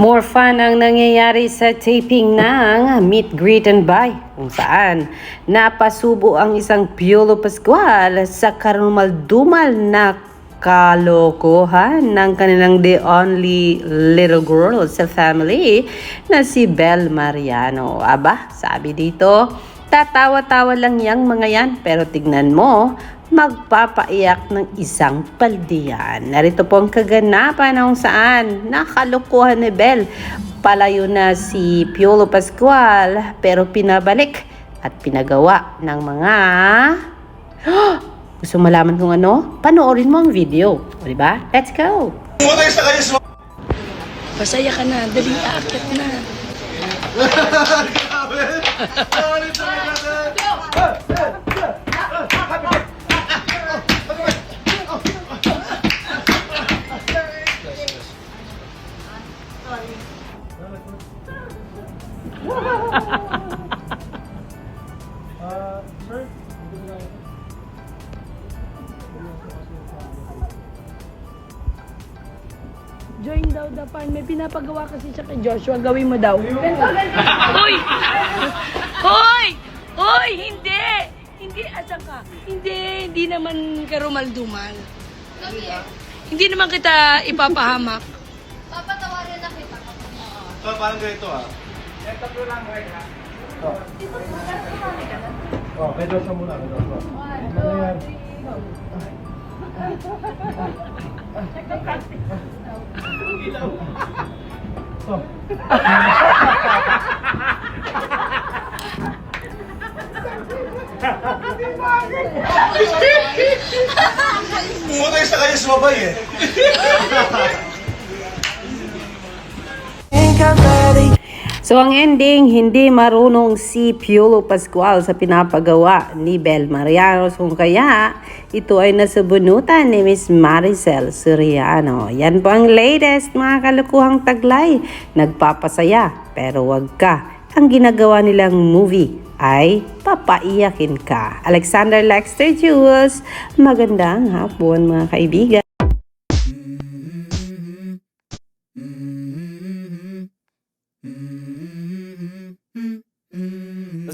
More fun ang nangyayari sa taping ng Meet, Greet and Buy kung saan napasubo ang isang Piolo Pascual sa karumaldumal na kalokohan ng kanilang the only little girl sa family na si Bel Mariano. Aba, sabi dito, tatawa-tawa lang yang mga yan pero tignan mo, magpapaiyak ng isang paldiyan. Narito po ang kaganapan kung saan nakalukuhan ni Bel. Palayo na si Piolo Pascual pero pinabalik at pinagawa ng mga... Gusto mo malaman kung ano? Panoorin mo ang video. O, di ba? Let's go! Masaya ka na, dali aakyat na. Uh, first, Join daw the fun. May pinapagawa kasi siya kay Joshua. Gawin mo daw. Hoy! Hoy! Hoy! Hindi! Hindi, asan ka? Hindi, hindi naman karumaldumal. Hindi naman kita ipapahamak. Papatawarin na kita. So, parang ganito ah. Oh, medyo sa muna. Medyo sa Ano yan? Pumunta sa kanya sumabay eh. So ang ending, hindi marunong si Piolo Pascual sa pinapagawa ni Bel Mariano. So kaya ito ay nasabunutan ni Miss Maricel Soriano. Yan po ang latest mga kalukuhang taglay. Nagpapasaya pero wag ka. Ang ginagawa nilang movie ay papaiyakin ka. Alexander Lexter Jules, magandang hapon mga kaibigan.